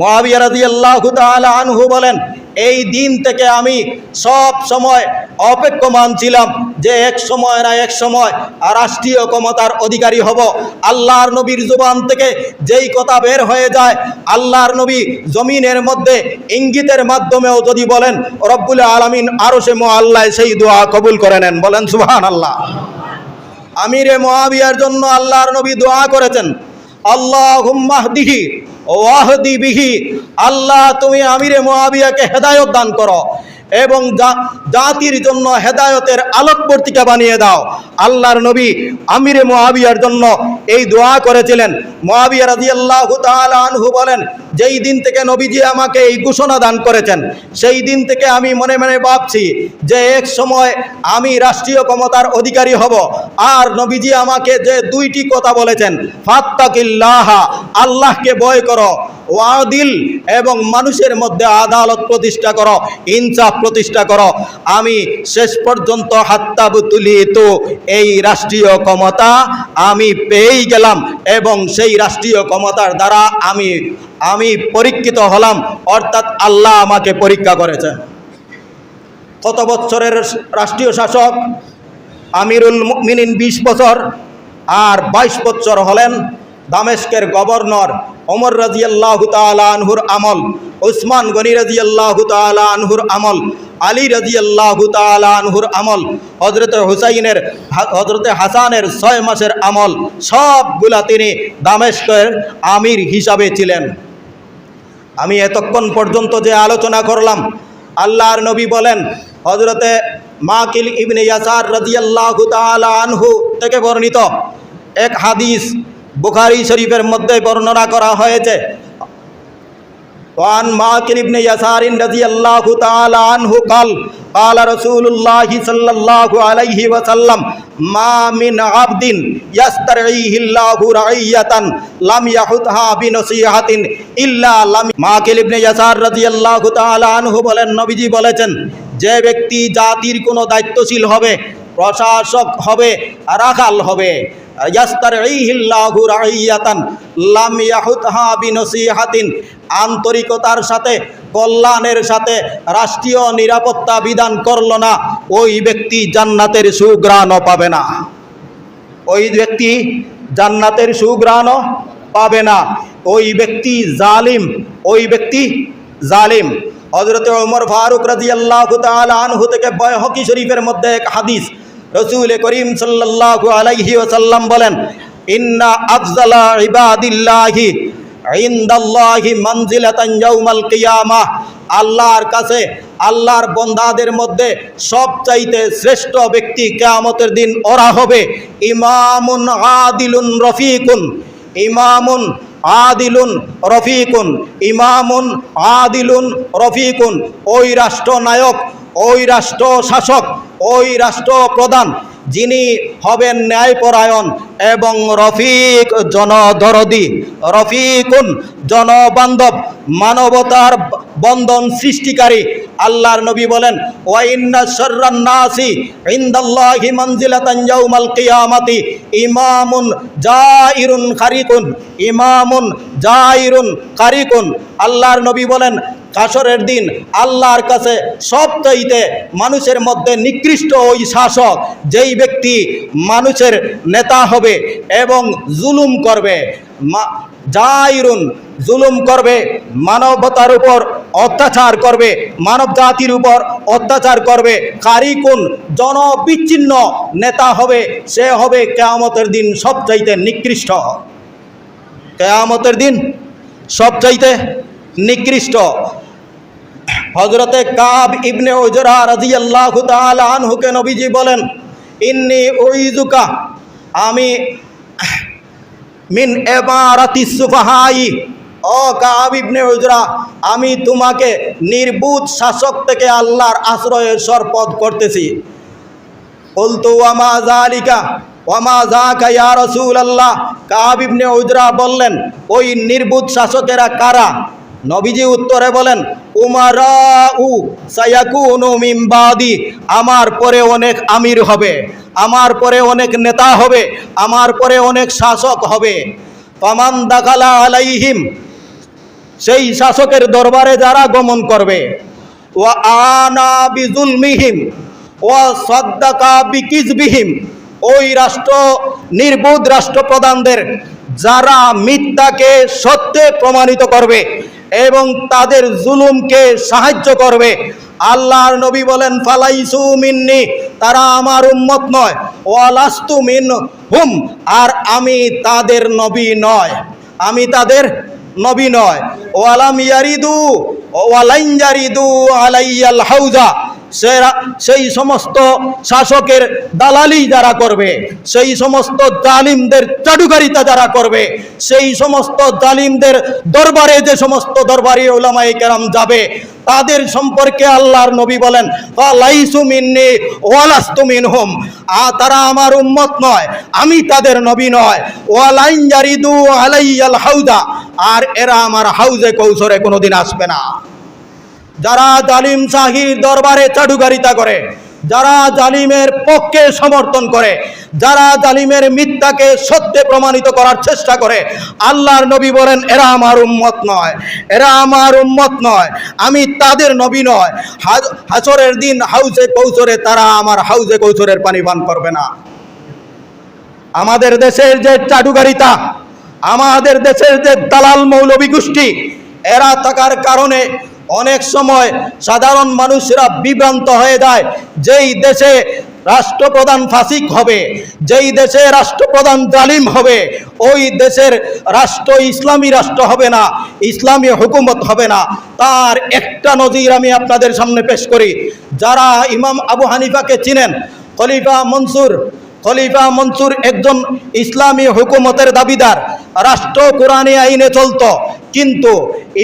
মহাবিয়া রাদিয়াল্লাহু তাআলা আনহু বলেন, এই দিন থেকে আমি সব সময় অপেক্ষমান ছিলাম যে এক সময় না এক সময় রাষ্ট্রীয় ক্ষমতার অধিকারী হব। আল্লাহর নবীর জুবান থেকে যেই কথা বের হয়ে যায়, আল্লাহর নবী জমিনের মধ্যে ইঙ্গিতের মাধ্যমেও যদি বলেন, রব্বুল আলমিন আরও সে আল্লাহ সেই দোয়া কবুল করে নেন। বলেন সুবহান আল্লাহ আমিরে মহাবিয়ার জন্য আল্লাহর নবী দোয়া করেছেন আল্লাহ হুম্মাহদিহি ওয়াহদি বিহি, আল্লাহ তুমি আমিরে মহাবিয়াকে হেদায়ত দান করো এবং জাতির জন্য হেদায়তের আলোকবর্তিকা বানিয়ে দাও। আল্লাহর নবী আমিরে মহাবিয়ার জন্য এই দোয়া করেছিলেন। মহাবিয়া রাজি আল্লাহ আনহু বলেন, যেই দিন থেকে নবীজি আমাকে এই ঘোষণা দান করেছেন, সেই দিন থেকে আমি মনে মনে ভাবছি যে এক সময় আমি রাষ্ট্রীয় ক্ষমতার অধিকারী হব। আর নবীজি আমাকে যে দুইটি কথা বলেছেন, ফাত্তাকিল্লাহা, আল্লাহকে ভয় করো, ওয়াদিল এবং মানুষের মধ্যে আদালত প্রতিষ্ঠা করো, ইনসাফ প্রতিষ্ঠা করো, আমি শেষ পর্যন্ত হাত্তাবু তুলি তো এই রাষ্ট্রীয় ক্ষমতা আমি পেয়েই গেলাম এবং সেই রাষ্ট্রীয় ক্ষমতার দ্বারা আমি আমি পরীক্ষিত হলাম। অর্থাৎ আল্লাহ আমাকে পরীক্ষা করেছেন কত বছরের রাষ্ট্রীয় শাসক? আমিরুল মিনিন বিশ বছর। আর বাইশ বছর হলেন দামেস্কের গভর্নর ওমর রাজিয়াল্লাহ আনহুর আমল, ওসমান গনি রাজিয়াল্লাহ আনহুর আমল। আলী রাজিয়াল্লাহ আনহুর আমল হজরত হুসাইনের হজরতে হাসানের ছয় মাসের আমল, সবগুলা তিনি দামেস্কের আমির হিসাবে ছিলেন। আমি এতক্ষণ পর্যন্ত যে আলোচনা করলাম, আল্লাহর নবী বলেন হজরতে মাকিল ইবনে ইয়াসার রাদিয়াল্লাহু তাআলা আনহু থেকে বর্ণিত এক হাদিস বুখারি শরীফের মধ্যে বর্ণনা করা হয়েছে وعن ماكل بن يسار رضي الله تعالى عنه قال قال رسول الله صلى الله عليه وسلم ما من عبد يسترعيه الله رعية لم يحطها بنصيحة إلا لم মাকিল ইবনে ইয়াসার রাদিয়াল্লাহু তাআলা আনহু বলেন নবীজি বলেছেন যে ব্যক্তি জাতির কোনো দায়িত্বশীল হবে প্রশাসক হবে, রাখাল হবে। আন্তরিকতার সাথে, কল্যাণের সাথে, রাষ্ট্রীয় নিরাপত্তা বিধান করল না, ওই ব্যক্তি জান্নাতের সুগ্রাণও পাবে না। ওই ব্যক্তি জান্নাতের সুগ্রাণও পাবে না। ওই ব্যক্তি জালিম, ওই ব্যক্তি জালিম। হজরত ওমর ফারুক রাজি আল্লাহ আনহু থেকে বয়হকি শরীফের মধ্যে এক হাদিস রসুল করিম সাল্লাল্লাহু আলাইহি ওসাল্লাম বলেন, ইন্না আফজালা ইবাদিল্লাহি আল্লাহর কাছে, আল্লাহর বন্দাদের মধ্যে সবচাইতে শ্রেষ্ঠ ব্যক্তি কেয়ামতের দিন ওরা হবে। ইমামুন আদিলুন রফিকুন। ইমামুন আদিলুন, রফিকুন, ইমামুন, আদিলুন, রফিকুন, ওই রাষ্ট্রনায়ক, ওই রাষ্ট্র শাসক ওই রাষ্ট্র প্রধান যিনি হবেন ন্যায়পরায়ণ এবং রফিক জনদরদি। রফিকুন জনবান্ধব, মানবতার বন্ধন সৃষ্টিকারী আল্লাহর নবী বলেন ইমামুন খারিকুন, ইমামুন আল্লাহর নবী বলেন কাসরের দিন আল্লাহর কাছে সবচাইতে মানুষের মধ্যে নিকৃষ্ট ওই শাসক, যেই ব্যক্তি মানুষের নেতা হবে এবং জুলুম করবে। জাইরুন, জুলুম করবে, মানবতার উপর অত্যাচার করবে মানব জাতির উপর অত্যাচার করবে। কারিকুন জনবিচ্ছিন্ন নেতা হবে, সে হবে কেয়ামতের দিন সবচাইতে নিকৃষ্ট। কেয়ামতের দিন সবচাইতে নিকৃষ্ট। হজরতে কাব ইবনে ওজরা রাদিয়াল্লাহু তাআলা আনহুকে নবীজি বলেন, ইন্নি উইজুকা আমি মিন এবারাতি সুফাহাই। ও কাব ইবনে ওজরা আমি তোমাকে নির্বুধ শাসক থেকে আল্লাহর আশ্রয়ের সরপদ করতেছি। বলতো আমা জালিকা ওয়ামা জাকা ইয়া রসুল আল্লাহ কাবিবনে উজরা বললেন, ওই নির্বুধ শাসকেরা কারা? নবীজি উত্তরে বলেন উ আমার পরে অনেক আমির হবে, আমার পরে অনেক নেতা হবে, আমার পরে অনেক শাসক হবে। ফামান দাখালা আলাইহিম, সেই শাসকের দরবারে যারা গমন করবে ও আনা বিজুলমিহিম ও সদ্দাকা বিকিজবিহিম, ওই রাষ্ট্র, নির্বোধ রাষ্ট্রপ্রধানদের, যারা মিথ্যাকে সত্যে প্রমাণিত করবে এবং তাদের জুলুমকে সাহায্য করবে। আল্লাহর নবী বলেন, ফালাইসু মিন্নি তারা আমার উম্মত নয়। ওয়ালাস্তু মিন হুম আর আমি তাদের নবী নয়। আমি তাদের নবী নয়। ওয়ালাম ইয়ারিদু ওয়ালাইন ইয়ারিদু আলাইয়াল হাউজা সেরা- সেই সমস্ত শাসকের দালালি যারা করবে, সেই সমস্ত জালিমদের চাটুকারিতা যারা করবে, সেই সমস্ত জালিমদের দরবারে যে সমস্ত দরবারি ওলামাই কেরাম যাবে, তাদের সম্পর্কে আল্লাহর নবী বলেন লাইসু মিন্নি ওয়ালাস্তু মিনহুম। আ, তারা আমার উম্মত নয়, আমি তাদের নবী নয়। ওয়ালাইন জারিদু আলাইয়াল হাউদা। আর এরা আমার হাউজে কৌশরে কোনোদিন আসবে না। যারা জালিম শাহির দরবারে চাটুকারিতা করে, যারা জালিমের পক্ষে সমর্থন করে, যারা জালিমের মিথ্যাকে সত্যে প্রমাণিত করার চেষ্টা করে, আল্লাহর নবী বলেন, এরা আমার উম্মত নয়। এরা আমার উম্মত নয়। আমি তাদের নবী নয়। হাসরের দিন হাউসে কৌশরে তারা আমার হাউসে কৌশরের পানি পান করবে না। আমাদের দেশের যে চাটুকারিতা আমাদের দেশের যে দালাল মৌলবী গোষ্ঠী, এরা থাকার কারণে অনেক সময় সাধারণ মানুষরা বিভ্রান্ত হয়ে যায়, যেই দেশে রাষ্ট্রপ্রধান ফাসিক হবে, যেই দেশে রাষ্ট্রপ্রধান জালিম হবে, ওই দেশের রাষ্ট্র ইসলামী রাষ্ট্র হবে না, ইসলামী হুকুমত হবে না। তার একটা নজির আমি আপনাদের সামনে পেশ করি। যারা ইমাম আবু হানিফাকে চিনেন, খলিফা মনসুর খলিফা মনসুর একজন ইসলামী হুকুমতের দাবিদার, রাষ্ট্র কোরআনী আইনে চলতো কিন্তু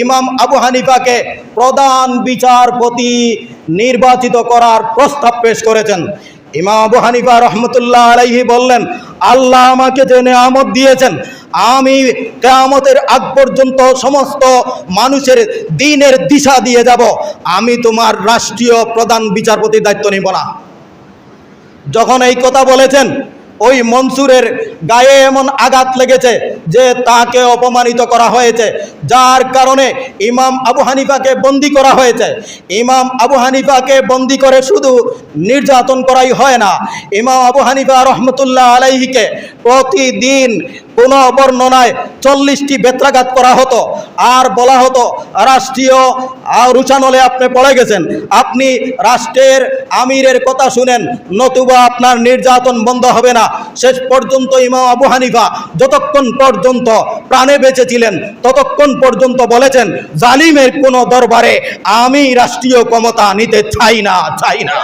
ইমাম আবু হানিফাকে প্রধান বিচারপতি নির্বাচিত করার প্রস্তাব পেশ করেছেন। ইমাম আবু হানিফা রহমতুল্লাহ আলাইহি বললেন, আল্লাহ আমাকে যে নেয়ামত দিয়েছেন, আমি কেয়ামতের আগ পর্যন্ত সমস্ত মানুষের দিনের দিশা দিয়ে যাব। আমি তোমার রাষ্ট্রীয় প্রধান বিচারপতির দায়িত্ব নিব না। যখন এই কথা বলেছেন ওই মনসুরের গায়ে এমন আঘাত লেগেছে যে তাকে অপমানিত করা হয়েছে। যার কারণে ইমাম আবু হানিফাকে বন্দি করা হয়েছে। ইমাম আবু হানিফাকে বন্দি করে শুধু নির্যাতন করাই হয় না। ইমাম আবু হানিফা রহমতুল্লাহ আলাইহিকে প্রতিদিন কোনো বর্ণনায় চল্লিশটি বেত্রাঘাত করা হতো। আর বলা হতো, রাষ্ট্রীয় রুচানলে আপনি পড়ে গেছেন। আপনি রাষ্ট্রের আমিরের কথা শুনেন, নতুবা আপনার নির্যাতন বন্ধ হবে না। শেষ পর্যন্ত ইমাম আবু হানিফা যতক্ষণ পর্যন্ত প্রাণে বেঁচে ছিলেন ততক্ষণ পর্যন্ত বলেছেন, জালিমের কোনো দরবারে আমি রাষ্ট্রীয় ক্ষমতা নিতে চাই না চাই না।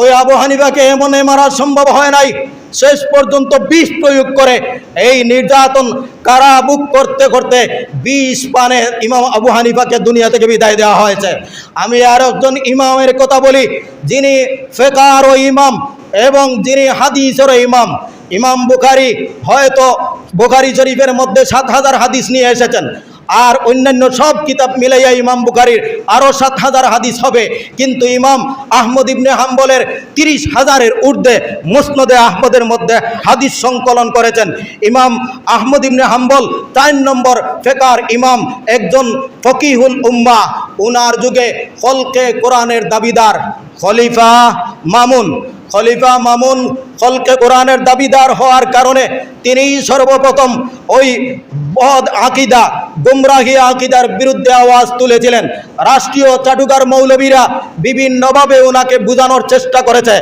ওই আবু হানিফাকে এমনে মারা সম্ভব হয় নাই। শেষ পর্যন্ত বিষ প্রয়োগ করে এই নির্যাতন কারাবুক করতে করতে বিষ পানে ইমাম আবু হানিফাকে দুনিয়া থেকে বিদায় দেওয়া হয়েছে। আমি আর একজন ইমামের কথা বলি, যিনি ফেকার ও ইমাম এবং যিনি হাদিসেরও ইমাম। ইমাম বুখারি হয়তো বুখারি শরীফের মধ্যে সাত হাজার হাদিস নিয়ে এসেছেন। আর অন্যান্য সব কিতাব মিলাইয়া ইমাম বুখারির আরও সাত হাজার হাদিস হবে। কিন্তু ইমাম আহমদ ইবনে হাম্বলের তিরিশ হাজারের ঊর্ধ্বে মুসনদে আহমদের মধ্যে হাদিস সংকলন করেছেন। ইমাম আহমদ ইবনে হাম্বল চার নম্বর ফেকার ইমাম, একজন ফকিহুল উম্মা। উনার যুগে ফলকে কোরআনের দাবিদার খলিফা মামুন। খলিফা মামুন খলকে কোরআনের দাবিদার হওয়ার কারণে তিনিই সর্বপ্রথম ওই বদ আকিদা, গুমরাহি আকিদার বিরুদ্ধে আওয়াজ তুলেছিলেন। রাষ্ট্রীয় চাটুকার মৌলবীরা বিভিন্নভাবে ওনাকে বোঝানোর চেষ্টা করেছে।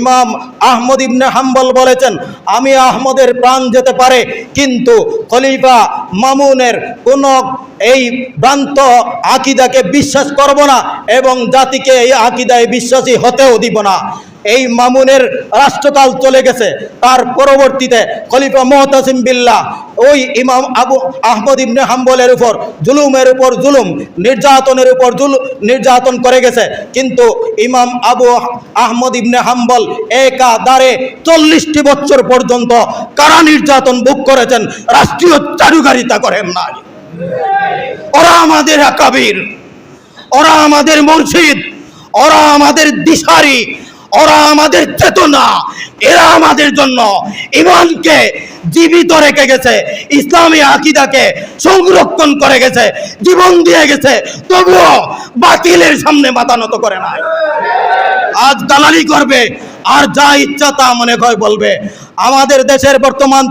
ইমাম আহমদ ইবনে হাম্বল বলেছেন, আমি আহমদের প্রাণ যেতে পারে, কিন্তু খলিফা মামুনের কোনো এই ভ্রান্ত আকিদাকে বিশ্বাস করব না এবং জাতিকে এই আকিদায় বিশ্বাসী হতেও দিব না। এই মামুনের রাষ্ট্রকাল চলে গেছে। তার পরবর্তীতে খলিফা মোহতাসিম বিল্লাহ ওই ইমাম আবু আহমদ ইবনে হাম্বলের উপর জুলুমের উপর জুলুম, নির্যাতনের উপর জুল, নির্যাতন করে গেছে। কিন্তু ইমাম আবু আহমদ ইবনে হাম্বল একা দাঁড়ে চল্লিশটি বছর পর্যন্ত কারা নির্যাতন ভোগ করেছেন রাষ্ট্রীয় চারুকারিতা করেন নাই। ওরা আমাদের আকাবির ওরা আমাদের মসজিদ ওরা আমাদের দিশারি ওরা আমাদের চেতনা। এরা আমাদের জন্য ইমানকে জীবিত রেখে গেছে, ইসলামী আকিদাকে সংরক্ষণ করে গেছে, জীবন দিয়ে গেছে, তবুও বাতিলের সামনে মাথা নত করে না আজ দালালি করবে, আর যা ইচ্ছা তা মনে হয় বলবে। আমাদের দেশের বর্তমান